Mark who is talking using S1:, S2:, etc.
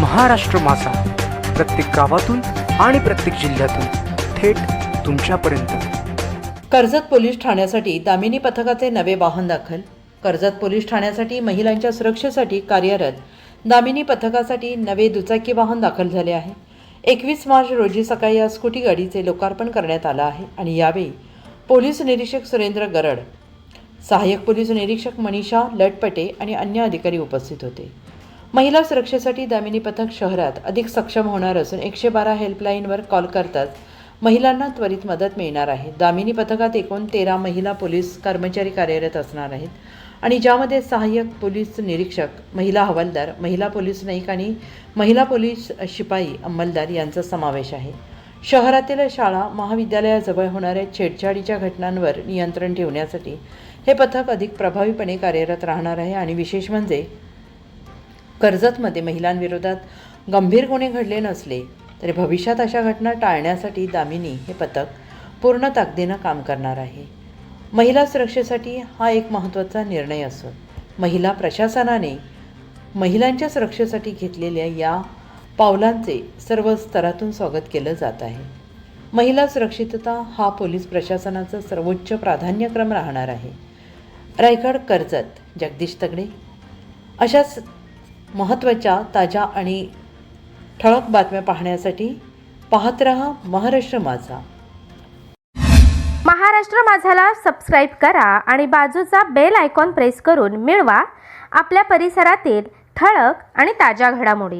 S1: महाराष्ट्र माझा. प्रत्येक गावातून आणि प्रत्येक जिल्ह्यातून थेट तुमच्यापर्यंत.
S2: कर्जत पोलीस ठाण्यासाठी दामिनी पथकाचे नवे वाहन दाखल. कर्जत पोलीस ठाण्यासाठी महिलांच्या सुरक्षेसाठी कार्यरत दामिनी पथकासाठी नवे दुचाकी वाहन दाखल झाले आहे. एकवीस मार्च रोजी सकाळी या स्कूटी गाडीचे लोकार्पण करण्यात आलं आहे आणि यावेळी पोलीस निरीक्षक सुरेंद्र गरड सहाय्यक पोलीस निरीक्षक मनीषा लटपटे आणि अन्य अधिकारी उपस्थित होते. महिला सुरक्षेसाठी दामिनी पथक शहरात अधिक सक्षम होणार असून एकशे बारा हेल्पलाईनवर कॉल करताच महिलांना त्वरित मदत मिळणार आहे. दामिनी पथकात एकूण तेरा महिला पोलीस कर्मचारी कार्यरत असणार आहेत आणि ज्यामध्ये सहाय्यक पोलीस निरीक्षक महिला हवालदार महिला पोलीस नाईक आणि महिला पोलीस शिपाई अंमलदार यांचा समावेश आहे. शहरातील शाळा महाविद्यालयाजवळ होणाऱ्या छेडछाडीच्या घटनांवर नियंत्रण ठेवण्यासाठी हे पथक अधिक प्रभावीपणे कार्यरत राहणार आहे आणि विशेष म्हणजे कर्जतमध्ये महिलांविरोधात गंभीर गुन्हे घडले नसले तरी भविष्यात अशा घटना टाळण्यासाठी दामिनी हे पथक पूर्ण ताकदीनं काम करणार आहे. महिला सुरक्षेसाठी हा एक महत्त्वाचा निर्णय असून महिला प्रशासनाने महिलांच्या सुरक्षेसाठी घेतलेल्या या पावलांचे सर्व स्तरातून स्वागत केलं जात आहे. महिला सुरक्षितता हा पोलीस प्रशासनाचा सर्वोच्च प्राधान्यक्रम राहणार आहे. रायगड कर्जत जगदीश तगडे. अशाच महत्त्वाच्या ताज्या आणि ठळक बातम्या पाहण्यासाठी पाहत रहा महाराष्ट्र माझा.
S3: महाराष्ट्र माझाला सबस्क्राईब करा आणि बाजूचा बेल आयकॉन प्रेस करून मिळवा आपल्या परिसरातील ठळक आणि ताज्या घडामोडी.